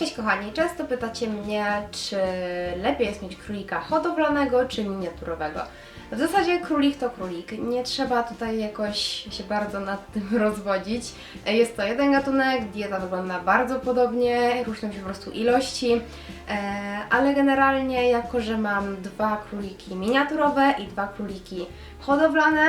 Cześć kochani, często pytacie mnie, czy lepiej jest mieć królika hodowlanego czy miniaturowego. W zasadzie królik to królik, nie trzeba tutaj jakoś się bardzo nad tym rozwodzić. Jest to jeden gatunek, dieta wygląda bardzo podobnie, różnią się po prostu ilości, e, ale generalnie jako, że mam dwa króliki miniaturowe i dwa króliki hodowlane,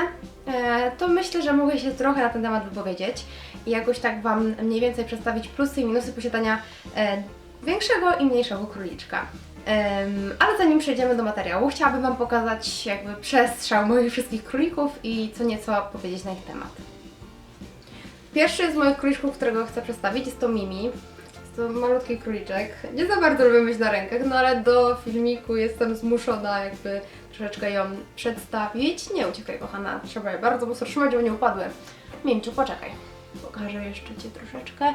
e, to myślę, że mogę się trochę na ten temat wypowiedzieć i jakoś tak Wam mniej więcej przedstawić plusy i minusy posiadania e, większego i mniejszego króliczka. Em, ale zanim przejdziemy do materiału, chciałabym Wam pokazać jakby przestrzał moich wszystkich królików i co nieco powiedzieć na ich temat. Pierwszy z moich króliczków, którego chcę przedstawić, jest to Mimi. Jest to malutki króliczek. Nie za bardzo lubię mieć na rękach, no ale do filmiku jestem zmuszona jakby troszeczkę ją przedstawić. Nie uciekaj kochana, trzeba je bardzo mocno trzymać, żeby nie upadły. Mimciu, poczekaj. Pokażę jeszcze Cię troszeczkę.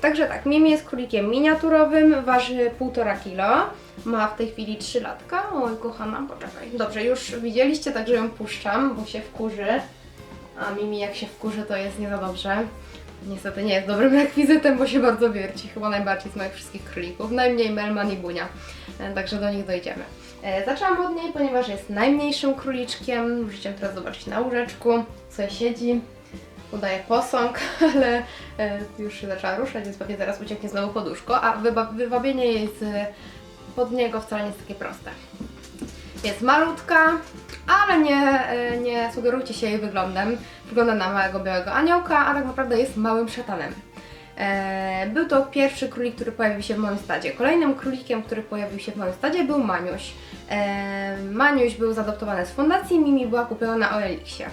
Także tak, Mimi jest królikiem miniaturowym, waży 1,5 kg, ma w tej chwili 3 latka. Oj, kochana, poczekaj. Dobrze, już widzieliście, także ją puszczam, bo się wkurzy. A Mimi jak się wkurzy, to jest nie za dobrze. Niestety nie jest dobrym rekwizytem, bo się bardzo wierci, chyba najbardziej z moich wszystkich królików. Najmniej Melman i Bunia, E, także do nich dojdziemy. E, Zaczęłam od niej, ponieważ jest najmniejszym króliczkiem. Możecie teraz zobaczyć na łóżeczku, co siedzi udaje posąg, ale e, już się zaczęła ruszać, więc pewnie zaraz ucieknie znowu poduszko, a wywabienie jej z pod niego wcale nie jest takie proste. Jest malutka, ale nie, e, nie sugerujcie się jej wyglądem. Wygląda na małego białego aniołka, a tak naprawdę jest małym szatanem. E, Był to pierwszy królik, który pojawił się w moim stadzie. Kolejnym królikiem, który pojawił się w moim stadzie był Maniuś. E, Maniuś był zaadoptowany z fundacji, Mimi była kupiona na OLX-ie.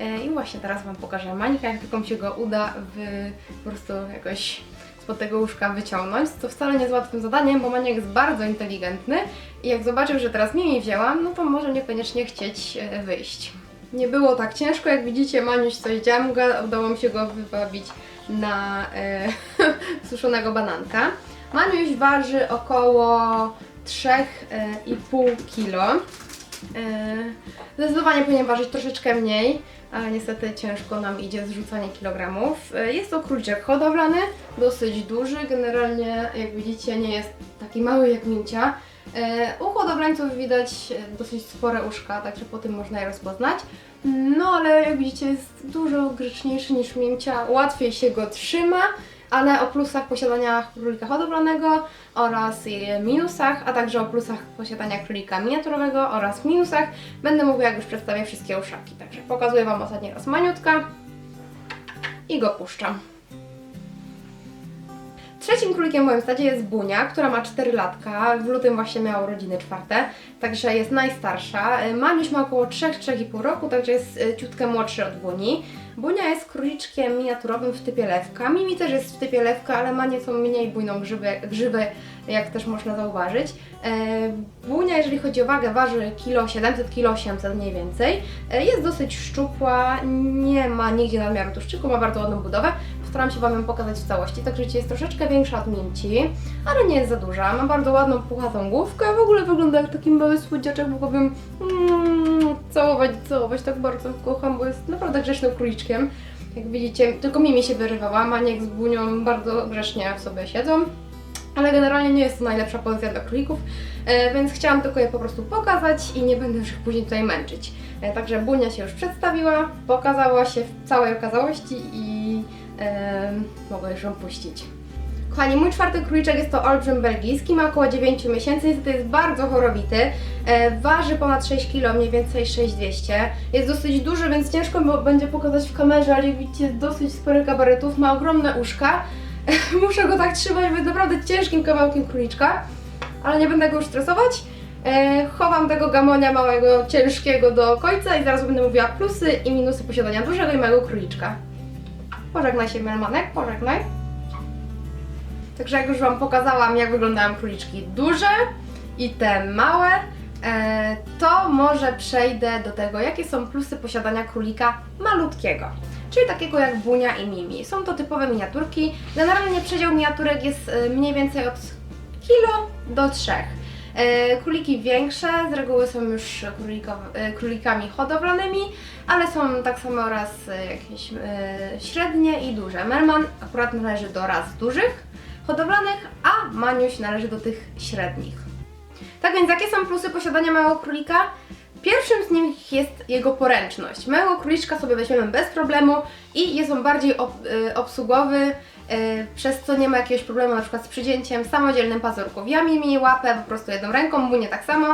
E, I właśnie teraz Wam pokażę Manika, jak tylko mi się go uda wy, po prostu jakoś spod tego łóżka wyciągnąć, co wcale nie jest łatwym zadaniem, bo Maniek jest bardzo inteligentny i jak zobaczył, że teraz Mimi wzięłam, no to może niekoniecznie chcieć e, wyjść. Nie było tak ciężko, jak widzicie Maniuś coś dziamga, udało mi się go wybawić na e, suszonego bananka. Maniuś waży około 3,5 kg. E, Zdecydowanie powinien ważyć troszeczkę mniej, ale niestety ciężko nam idzie zrzucanie kilogramów. E, Jest to króliczek hodowlany, dosyć duży, generalnie jak widzicie nie jest taki mały jak mincia. E, U hodowlańców widać dosyć spore uszka, także po tym można je rozpoznać. No ale jak widzicie jest dużo grzeczniejszy niż mięcia, łatwiej się go trzyma, ale o plusach posiadania królika hodowlanego oraz minusach, a także o plusach posiadania królika miniaturowego oraz minusach będę mówiła jak już przedstawię wszystkie uszaki. Także pokazuję Wam ostatni raz maniutka i go puszczam. Trzecim królikiem w moim stadzie jest Bunia, która ma 4 latka. W lutym właśnie miała urodziny czwarte, także jest najstarsza. Y, Maniuś ma około 3-3,5 roku, także jest y, ciutkę młodszy od Buni. Bunia jest króliczkiem miniaturowym w typie lewka. Mimi też jest w typie lewka, ale ma nieco mniej bujną grzywę, grzywę jak też można zauważyć. E, Bunia, jeżeli chodzi o wagę, waży kilo 700 kilo 800 mniej więcej. E, Jest dosyć szczupła, nie ma nigdzie nadmiaru tłuszczyku, ma bardzo ładną budowę. Postaram się Wam ją pokazać w całości, także jest troszeczkę większa od Minci, ale nie jest za duża. Ma bardzo ładną, puchatą główkę, w ogóle wygląda jak taki mały słodziaczek, mogłabym mm, całować, całować, tak bardzo kocham, bo jest naprawdę grzecznym króliczkiem. Jak widzicie, tylko Mimi się wyrywała, Maniek z Bunią bardzo grzecznie w sobie siedzą. Ale generalnie nie jest to najlepsza pozycja dla królików, e, więc chciałam tylko je po prostu pokazać i nie będę już ich później tutaj męczyć. E, także Bunia się już przedstawiła, pokazała się w całej okazałości i mogę już ją puścić. Kochani, mój czwarty króliczek jest to olbrzym belgijski, ma około 9 miesięcy, niestety jest bardzo chorowity, e, waży ponad 6 kg, mniej więcej 6200, jest dosyć duży, więc ciężko będzie pokazać w kamerze, ale widzicie dosyć spory gabarytów, ma ogromne uszka, muszę go tak trzymać, jest naprawdę ciężkim kawałkiem króliczka, ale nie będę go już stresować. E, chowam tego gamonia małego, ciężkiego do końca i zaraz będę mówiła plusy i minusy posiadania dużego i małego króliczka. Pożegnaj się Melmanek, pożegnaj. Także jak już Wam pokazałam, jak wyglądają króliczki duże i te małe, e, to może przejdę do tego, jakie są plusy posiadania królika malutkiego. Czyli takiego jak Bunia i Mimi. Są to typowe miniaturki. Generalnie przedział miniaturek jest e, mniej więcej od kilo do trzech. E, Króliki większe z reguły są już e, królikami hodowlanymi, ale są tak samo raz e, jakieś średnie i duże. Merman akurat należy do ras dużych, hodowlanych, a Maniuś należy do tych średnich. Tak więc jakie są plusy posiadania małego królika? Pierwszym z nich jest jego poręczność. Małego króliczka sobie weźmiemy bez problemu i jest on bardziej ob, obsługowy, przez co nie ma jakiegoś problemu na przykład z przycięciem, samodzielnym pazurków. Ja mi mi łapę po prostu jedną ręką, mu nie tak samo,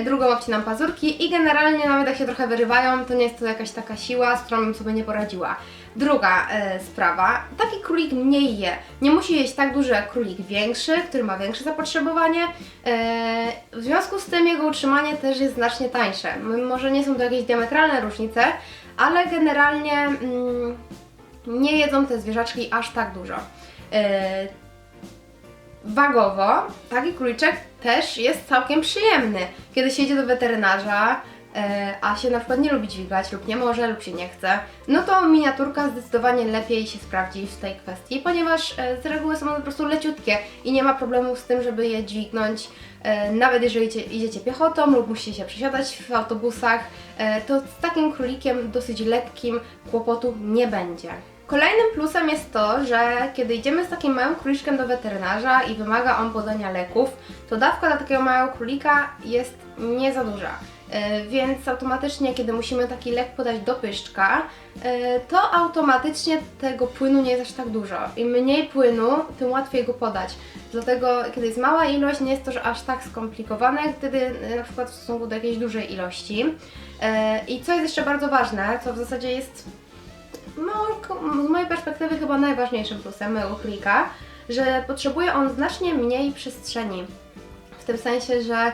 y, drugą obcinam pazurki i generalnie nawet jak się trochę wyrywają, to nie jest to jakaś taka siła, z którą bym sobie nie poradziła. Druga e, sprawa, taki królik mniej je. Nie musi jeść tak dużo jak królik większy, który ma większe zapotrzebowanie. E, w związku z tym jego utrzymanie też jest znacznie tańsze. Może nie są to jakieś diametralne różnice, ale generalnie mm, nie jedzą te zwierzaczki aż tak dużo. E, wagowo taki króliczek też jest całkiem przyjemny. Kiedy się idzie do weterynarza, e, a się na przykład nie lubi dźwigać lub nie może lub się nie chce, no to miniaturka zdecydowanie lepiej się sprawdzi w tej kwestii, ponieważ e, z reguły są one po prostu leciutkie i nie ma problemu z tym, żeby je dźwignąć. Nawet jeżeli idzie- idziecie piechotą lub musicie się przesiadać w autobusach, to z takim królikiem dosyć lekkim kłopotu nie będzie. Kolejnym plusem jest to, że kiedy idziemy z takim małym króliczkiem do weterynarza i wymaga on podania leków, to dawka dla takiego małego królika jest nie za duża. E, Więc automatycznie, kiedy musimy taki lek podać do pyszczka, e, to automatycznie tego płynu nie jest aż tak dużo. Im mniej płynu, tym łatwiej go podać. Dlatego, kiedy jest mała ilość, nie jest to aż tak skomplikowane, gdyby e, na przykład w stosunku do jakiejś dużej ilości. I co jest jeszcze bardzo ważne, co w zasadzie jest z mojej perspektywy chyba najważniejszym plusem królika, że potrzebuje on znacznie mniej przestrzeni. W tym sensie, że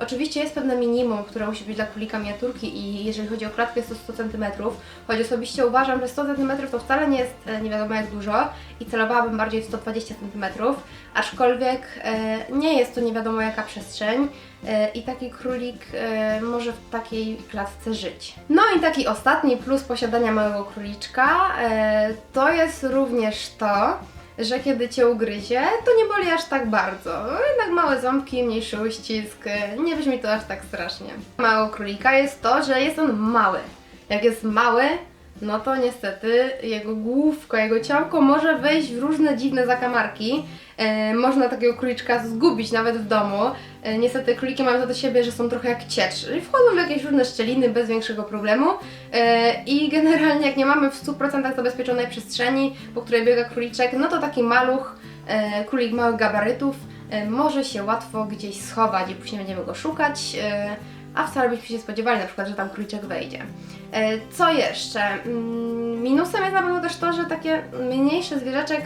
oczywiście jest pewne minimum, które musi być dla królika miniaturki i jeżeli chodzi o klatkę jest to 100 cm, choć osobiście uważam, że 100 cm to wcale nie jest e, nie wiadomo jak dużo i celowałabym bardziej w 120 cm, aczkolwiek e, nie jest to nie wiadomo jaka przestrzeń i taki królik e, może w takiej klatce żyć. No i taki ostatni plus posiadania małego króliczka e, to jest również to, że kiedy cię ugryzie, to nie boli aż tak bardzo. Jednak małe ząbki, mniejszy uścisk, e, nie brzmi to aż tak strasznie. Małego królika jest to, że jest on mały. Jak jest mały, no to niestety jego główko, jego ciałko może wejść w różne dziwne zakamarki. E, można takiego króliczka zgubić nawet w domu. E, niestety króliki mają to do siebie, że są trochę jak ciecz. Czyli wchodzą w jakieś różne szczeliny bez większego problemu. E, I generalnie jak nie mamy w 100% zabezpieczonej przestrzeni, po której biega króliczek, no to taki maluch, e, królik małych gabarytów może się łatwo gdzieś schować i później będziemy go szukać. A wcale byśmy się spodziewali na przykład, że tam króliczek wejdzie. Co jeszcze? Mm, Minusem jest na pewno też to, że takie mniejsze zwierzaczek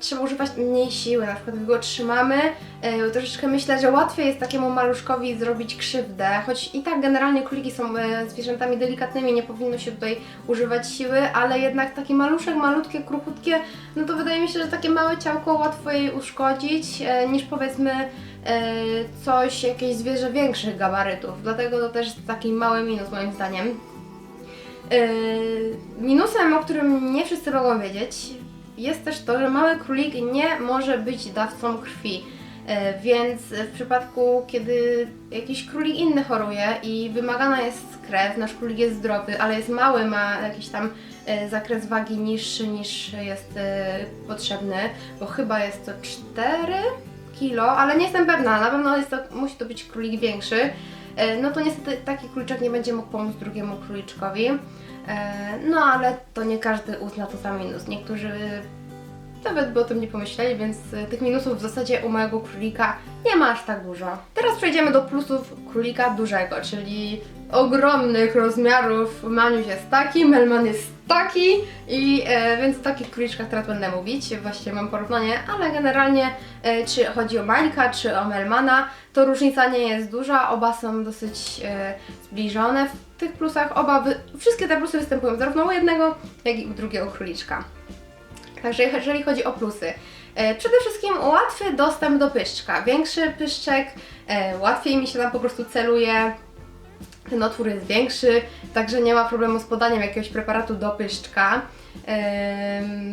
trzeba używać mniej siły, na przykład jak go trzymamy, e, troszeczkę myślę, że łatwiej jest takiemu maluszkowi zrobić krzywdę, choć i tak generalnie króliki są e, zwierzętami delikatnymi, nie powinno się tutaj używać siły, ale jednak taki maluszek, malutkie, kruchutkie, no to wydaje mi się, że takie małe ciałko łatwo jej uszkodzić, e, niż powiedzmy coś, jakieś zwierzę większych gabarytów, dlatego to też jest taki mały minus moim zdaniem. Minusem, o którym nie wszyscy mogą wiedzieć, jest też to, że mały królik nie może być dawcą krwi. Yy, Więc w przypadku, kiedy jakiś królik inny choruje i wymagana jest krew, nasz królik jest zdrowy, ale jest mały, ma jakiś tam yy, zakres wagi niższy niż jest yy, potrzebny, bo chyba jest to 4 kilo, ale nie jestem pewna, na pewno jest to, musi to być królik większy. E, no to niestety taki króliczek nie będzie mógł pomóc drugiemu króliczkowi. E, No ale to nie każdy uzna to za minus. Niektórzy nawet by o tym nie pomyśleli, więc e, tych minusów w zasadzie u mojego królika nie ma aż tak dużo. Teraz przejdziemy do plusów królika dużego, czyli ogromnych rozmiarów. Maniuś jest taki, Melman jest taki i e, więc o takich króliczkach teraz będę mówić. Właściwie mam porównanie, ale generalnie e, czy chodzi o Mańka, czy o Melmana, to różnica nie jest duża, oba są dosyć e, zbliżone w tych plusach. Oba, wy, wszystkie te plusy występują zarówno u jednego, jak i u drugiego króliczka. Także jeżeli chodzi o plusy, e, przede wszystkim łatwy dostęp do pyszczka. Większy pyszczek, e, łatwiej mi się tam po prostu celuje. ten otwór jest większy, także nie ma problemu z podaniem jakiegoś preparatu do pyszczka.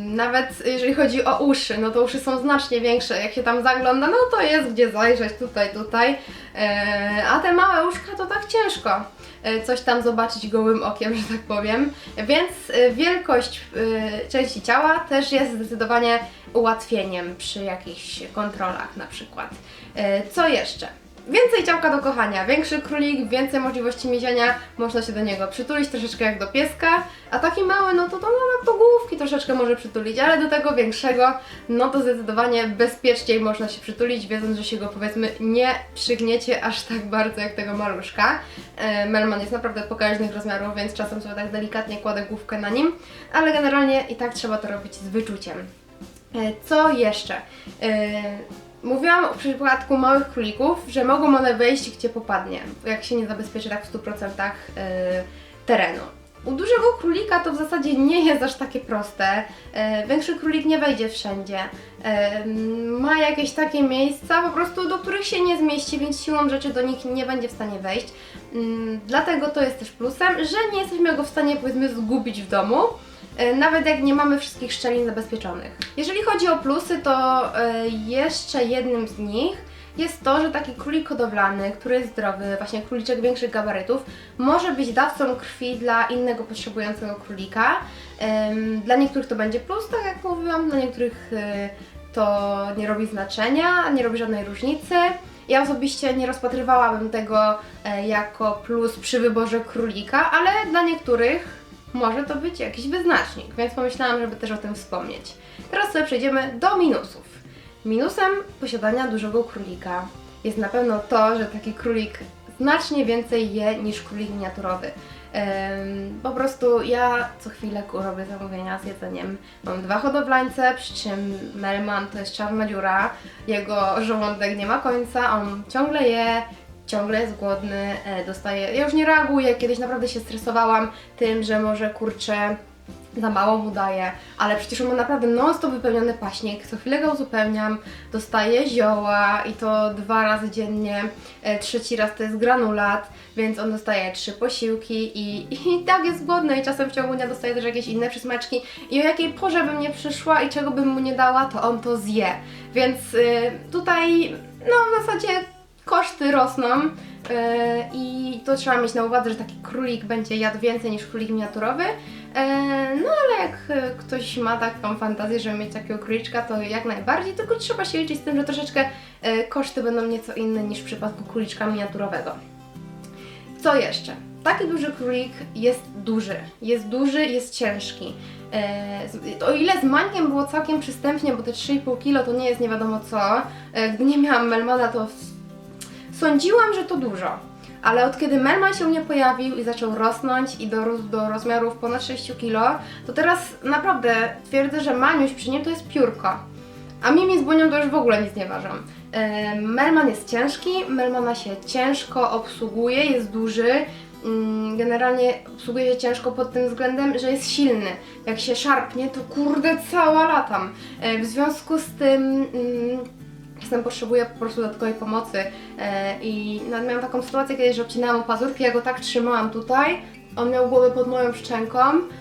Nawet jeżeli chodzi o uszy, no to uszy są znacznie większe. Jak się tam zagląda, no to jest gdzie zajrzeć, tutaj, tutaj. Yy, A te małe uszka to tak ciężko yy, coś tam zobaczyć gołym okiem, że tak powiem. Więc yy, wielkość części ciała też jest zdecydowanie ułatwieniem przy jakichś kontrolach na przykład. Co jeszcze? Więcej ciałka do kochania, większy królik, więcej możliwości miezienia, można się do niego przytulić troszeczkę jak do pieska, a taki mały, no to to nawet do główki troszeczkę może przytulić, ale do tego większego, no to zdecydowanie bezpieczniej można się przytulić, wiedząc, że się go powiedzmy nie przygniecie aż tak bardzo jak tego maluszka. E, Melman jest naprawdę pokaźnych rozmiarów, więc czasem sobie tak delikatnie kładę główkę na nim, ale generalnie i tak trzeba to robić z wyczuciem. E, Co jeszcze? Mówiłam w przypadku małych królików, że mogą one wejść gdzie popadnie, jak się nie zabezpieczy tak w 100% yy, terenu. U dużego królika to w zasadzie nie jest aż takie proste. Yy, Większy królik nie wejdzie wszędzie. Yy, Ma jakieś takie miejsca po prostu, do których się nie zmieści, więc siłą rzeczy do nich nie będzie w stanie wejść. Dlatego to jest też plusem, że nie jesteśmy go w stanie powiedzmy zgubić w domu. E, nawet jak nie mamy wszystkich szczelin zabezpieczonych. Jeżeli chodzi o plusy, to e, jeszcze jednym z nich jest to, że taki królik hodowlany, który jest zdrowy, właśnie króliczek większych gabarytów, może być dawcą krwi dla innego potrzebującego królika. Dla niektórych to będzie plus, tak jak mówiłam, dla niektórych e, to nie robi znaczenia, nie robi żadnej różnicy. Ja osobiście nie rozpatrywałabym tego jako plus przy wyborze królika, ale dla niektórych może to być jakiś wyznacznik, więc pomyślałam, żeby też o tym wspomnieć. Teraz sobie przejdziemy do minusów. Minusem posiadania dużego królika jest na pewno to, że taki królik znacznie więcej je niż królik miniaturowy. Po prostu ja co chwilę robię zamówienia z jedzeniem. Mam dwa hodowlańce, przy czym Melman to jest czarna dziura, jego żołądek nie ma końca, on ciągle je, ciągle jest głodny, e, dostaje. Ja już nie reaguję, kiedyś naprawdę się stresowałam tym, że może kurczę. Za mało mu daję, ale przecież on ma naprawdę non-stop wypełniony paśnik. Co chwilę go uzupełniam, dostaje zioła i to dwa razy dziennie. E, trzeci raz to jest granulat, więc on dostaje trzy posiłki i, i tak jest głodny i czasem w ciągu dnia dostaje też jakieś inne przysmaczki i o jakiej porze bym nie przyszła i czego bym mu nie dała, to on to zje. Więc y, tutaj no w zasadzie koszty rosną yy, i to trzeba mieć na uwadze, że taki królik będzie jadł więcej niż królik miniaturowy. Yy, no ale jak yy, ktoś ma taką fantazję, żeby mieć takiego króliczka, to jak najbardziej, tylko trzeba się liczyć z tym, że troszeczkę koszty będą nieco inne niż w przypadku króliczka miniaturowego. Co jeszcze? Taki duży królik jest duży. Jest duży, jest ciężki. E, o ile z Mańkiem było całkiem przystępnie, bo te 3,5 kg to nie jest nie wiadomo co. E, gdy nie miałam Melmana, to sądziłam, że to dużo. Ale od kiedy Melman się u mnie pojawił i zaczął rosnąć i dorósł do rozmiarów ponad 6 kg, to teraz naprawdę twierdzę, że Maniuś przy nim to jest piórko. A Mimi z Bunią to już w ogóle nic nie ważą. E, Melman jest ciężki, Melmana się ciężko obsługuje, jest duży. Mm, Generalnie obsługuje się ciężko pod tym względem, że jest silny. Jak się szarpnie, to kurde cała latam. E, W związku z tym mm, czasem potrzebuję po prostu dodatkowej pomocy. E, I nawet miałam taką sytuację kiedyś, że obcinałam pazurki, ja go tak trzymałam tutaj, on miał głowę pod moją szczęką,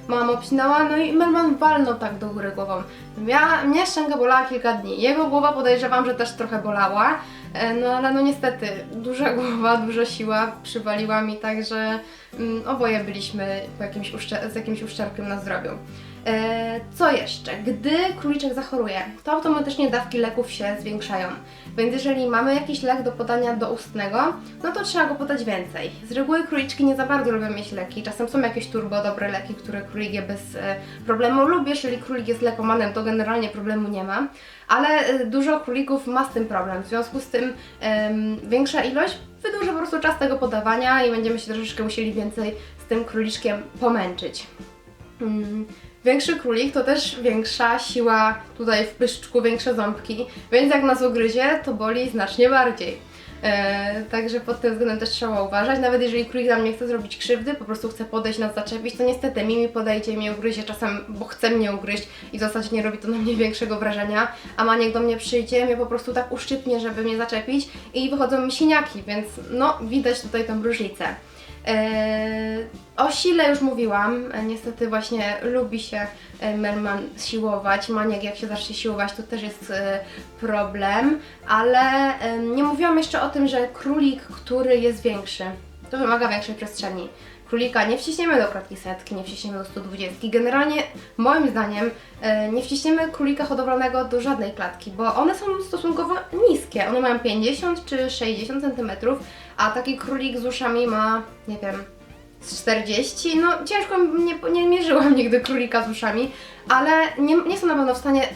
mama obcinała, no i Melman walnął tak do góry głową. Ja, mnie szczęka bolała kilka dni, jego głowa podejrzewam, że też trochę bolała, e, no ale no niestety, duża głowa, duża siła przywaliła mi tak, że mm, oboje byliśmy po jakimś z jakimś uszczerbkiem na zdrowiu. E, Co jeszcze? Gdy króliczek zachoruje, to automatycznie dawki leków się zwiększają. Więc jeżeli mamy jakiś lek do podania doustnego, no to trzeba go podać więcej. Z reguły króliczki nie za bardzo lubią mieć leki. Czasem są jakieś turbo dobre leki, które królik je bez e, problemu lub jeżeli królik jest lekomanem, to generalnie problemu nie ma. Ale e, dużo królików ma z tym problem. W związku z tym większa ilość wydłuży po prostu czas tego podawania i będziemy się troszeczkę musieli więcej z tym króliczkiem pomęczyć. Mm, Większy królik to też większa siła tutaj w pyszczku, większe ząbki, więc jak nas ugryzie, to boli znacznie bardziej. E, także pod tym względem też trzeba uważać. Nawet jeżeli królik nam nie chce zrobić krzywdy, po prostu chce podejść, nas zaczepić, to niestety Mimi podejdzie mnie ugryzie czasem, bo chce mnie ugryźć i zasadzie nie robi to na mnie większego wrażenia, a Maniek do mnie przyjdzie, mnie po prostu tak uszczypnie, żeby mnie zaczepić i wychodzą mi siniaki, więc no widać tutaj tą różnicę. Eee, o sile już mówiłam, e, niestety właśnie lubi się e, Merman siłować, maniak jak się zacznie siłować to też jest e, problem, ale e, nie mówiłam jeszcze o tym, że królik, który jest większy, to wymaga większej przestrzeni. Królika nie wciśniemy do klatki setki, nie wciśniemy do 120. Generalnie, moim zdaniem, e, nie wciśniemy królika hodowlanego do żadnej klatki, bo one są stosunkowo niskie. One mają 50 czy 60 cm, a taki królik z uszami ma, nie wiem, z 40. No ciężko, nie, nie mierzyłam nigdy królika z uszami, ale nie, nie są na pewno w stanie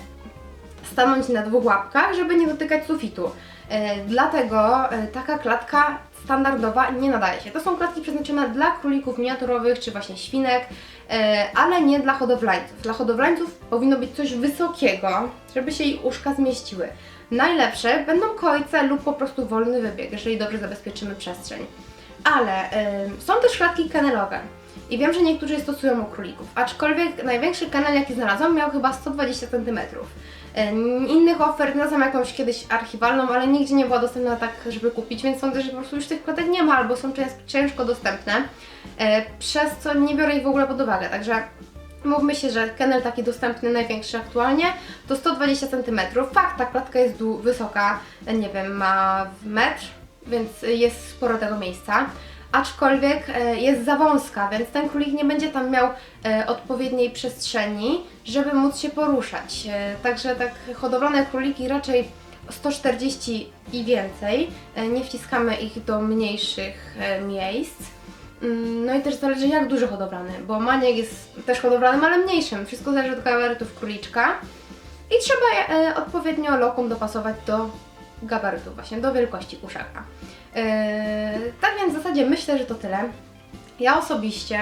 stanąć na dwóch łapkach, żeby nie dotykać sufitu. E, dlatego e, taka klatka standardowa nie nadaje się. To są klatki przeznaczone dla królików miniaturowych czy właśnie świnek, e, ale nie dla hodowlańców. Dla hodowlańców powinno być coś wysokiego, żeby się ich uszka zmieściły. Najlepsze będą kojce lub po prostu wolny wybieg, jeżeli dobrze zabezpieczymy przestrzeń. Ale są też klatki kenelowe. I wiem, że niektórzy je stosują u królików, aczkolwiek największy kanal jaki znalazłam miał chyba 120 cm. E, Innych ofert znalazłam jakąś kiedyś archiwalną, ale nigdzie nie była dostępna tak, żeby kupić, więc sądzę, że po prostu już tych klatek nie ma albo są cięż, ciężko dostępne, e, przez co nie biorę ich w ogóle pod uwagę, także mówmy się, że kennel taki dostępny, największy aktualnie, to 120 cm. Fakt, ta klatka jest wysoka, nie wiem, ma w metr, więc jest sporo tego miejsca. Aczkolwiek e, jest za wąska, więc ten królik nie będzie tam miał e, odpowiedniej przestrzeni, żeby móc się poruszać. E, także tak hodowlane króliki raczej 140 i więcej. Nie wciskamy ich do mniejszych miejsc. Mm, No i też zależy jak duży hodowlany, bo maniek jest też hodowlanym, ale mniejszym. Wszystko zależy od gabarytów króliczka. I trzeba odpowiednio lokum dopasować do gabarytu, właśnie do wielkości uszaka. E, tak więc w zasadzie myślę, że to tyle. Ja osobiście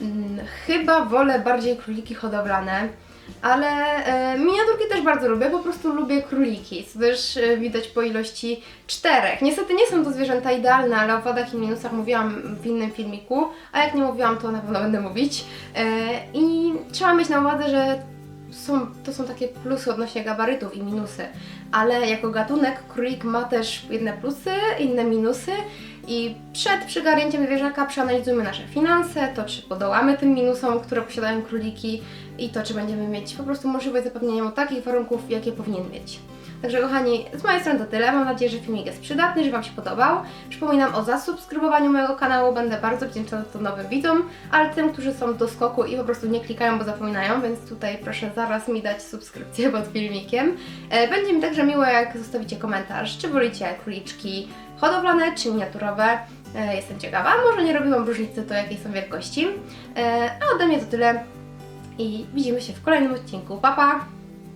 mm, chyba wolę bardziej króliki hodowlane, ale e, miniaturki też bardzo lubię, po prostu lubię króliki, co też e, widać po ilości czterech. Niestety nie są to zwierzęta idealne, ale o wadach i minusach mówiłam w innym filmiku, a jak nie mówiłam, to na pewno będę mówić. E, I trzeba mieć na uwadze, że są, to są takie plusy odnośnie gabarytów i minusy, ale jako gatunek królik ma też jedne plusy, inne minusy i przed przygarnięciem zwierzaka przeanalizujmy nasze finanse, to czy podołamy tym minusom, które posiadają króliki i to czy będziemy mieć po prostu możliwość zapewnienia mu takich warunków, jakie powinien mieć. Także kochani, z mojej strony to tyle. Mam nadzieję, że filmik jest przydatny, że Wam się podobał. Przypominam o zasubskrybowaniu mojego kanału, będę bardzo wdzięczna za to nowym widzom, ale tym, którzy są do skoku i po prostu nie klikają, bo zapominają, więc tutaj proszę zaraz mi dać subskrypcję pod filmikiem. E, Będzie mi także miło, jak zostawicie komentarz, czy wolicie króliczki hodowlane, czy miniaturowe. E, Jestem ciekawa, może nie robiłam różnicy to jakiej są wielkości. E, A ode mnie to tyle i widzimy się w kolejnym odcinku. Pa, pa!